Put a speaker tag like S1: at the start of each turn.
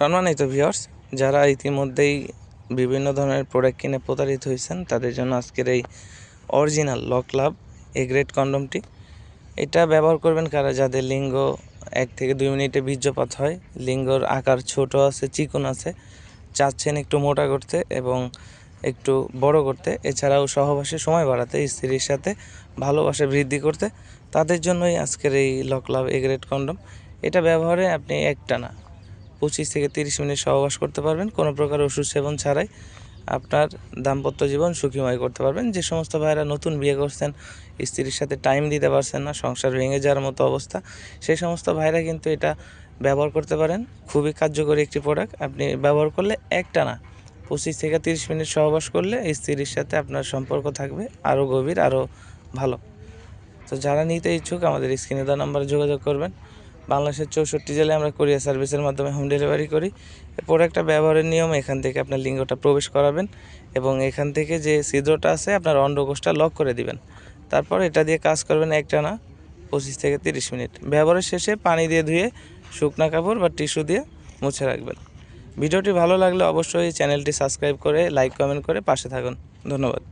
S1: সম্মানিত ভিউয়ার্স যারা ইতিমধ্যেই বিভিন্ন ধরনের প্রোডাক্ট কিনে প্রতারিত হয়েছেন, তাদের জন্য আজকের এই original lock love A grade কন্ডমটি এটা ব্যবহার করবেন কারা? যাদের লিঙ্গ এক থেকে দুই মিনিটে বীর্যপাত হয়, লিঙ্গর আকার ছোট আছে, চিকন আছে, চাচ্ছেন একটু মোটা করতে এবং একটু বড় করতে। এছাড়াও সহবাসে সময় বাড়াতে, স্ত্রীর সাথে ভালোবাসা বৃদ্ধি করতে। তাদের জন্যই আজকের এই lock love A grade condom এটা ব্যবহারে আপনি একটানা পঁচিশ থেকে তিরিশ মিনিট সহবাস করতে পারবেন। কোনো প্রকার ওষুধ সেবন ছাড়াই আপনার দাম্পত্য জীবন সুখীময় করতে পারবেন। যে সমস্ত ভাইরা নতুন বিয়ে করছেন, স্ত্রীর সাথে টাইম দিতে পারছেন না, সংসার ভেঙে যাওয়ার মতো অবস্থা, সেই সমস্ত ভাইরা কিন্তু এটা ব্যবহার করতে পারেন। খুবই কার্যকরী একটি প্রোডাক্ট আপনি ব্যবহার করলে একটা না, পঁচিশ থেকে তিরিশ মিনিট সহবাস করলে স্ত্রীর সাথে আপনার সম্পর্ক থাকবে আরও গভীর আরও ভালো। তো যারা নিতে ইচ্ছুক আমাদের স্ক্রিনে দেওয়া নাম্বারে যোগাযোগ করবেন। বাংলাদেশের চৌষট্টি জেলায় আমরা কোরিয়ার সার্ভিসের মাধ্যমে হোম ডেলিভারি করি। প্রোডাক্টটা ব্যবহারের নিয়ম, এখান থেকে আপনার লিঙ্গটা প্রবেশ করাবেন এবং এখান থেকে যে ছিদ্রটা আছে, আপনার অন্ডকোষটা লক করে দিবেন। তারপর এটা দিয়ে কাজ করবেন একটানা পঁচিশ থেকে তিরিশ মিনিট। ব্যবহারের শেষে পানি দিয়ে ধুয়ে শুকনা কাপড় বা টিস্যু দিয়ে মুছে রাখবেন। ভিডিওটি ভালো লাগলে অবশ্যই চ্যানেলটি সাবস্ক্রাইব করে লাইক কমেন্ট করে পাশে থাকুন। ধন্যবাদ।